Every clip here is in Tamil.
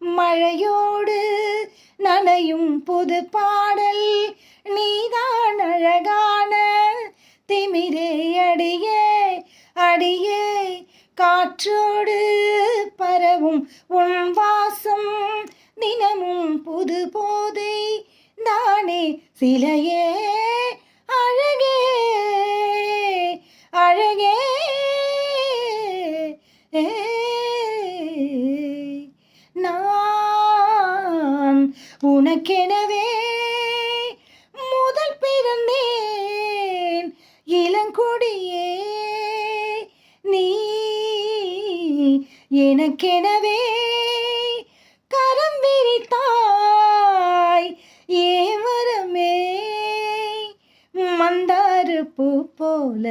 மழையோடு நனையும் புது பாடல் நீதான் அழகான திமிரே அடியே அடியே. காற்றோடு பரவும் உன் வாசம் தினமும் புது போதை தானே. சிலையே அழகே அழகே. ஏ உனக்கெனவே முதல் பிறந்தேன். இளங்கொடியே நீ எனக்கெனவே கரம் விரித்தாய். ஏவரமே மந்தாறு பூ போல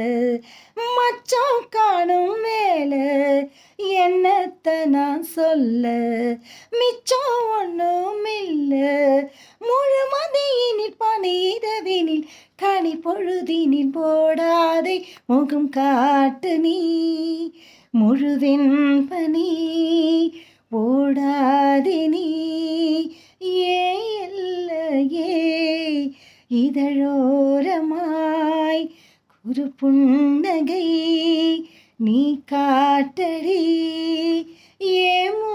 அச்சம் காணும் மேல என்னத்த நான் சொல்ல? மிச்சம் ஒன்றும் இல்லை. முழு மதியினில் பனிரவினில் கனி பொழுதினில் போடாதே முகம் காட்டு நீ. முழுவின் பனி ஓடாதே நீ. ஏ இல்லையே இதழோரமாய் ஒரு புன்னகை நீ காட்டடி. ஏமோ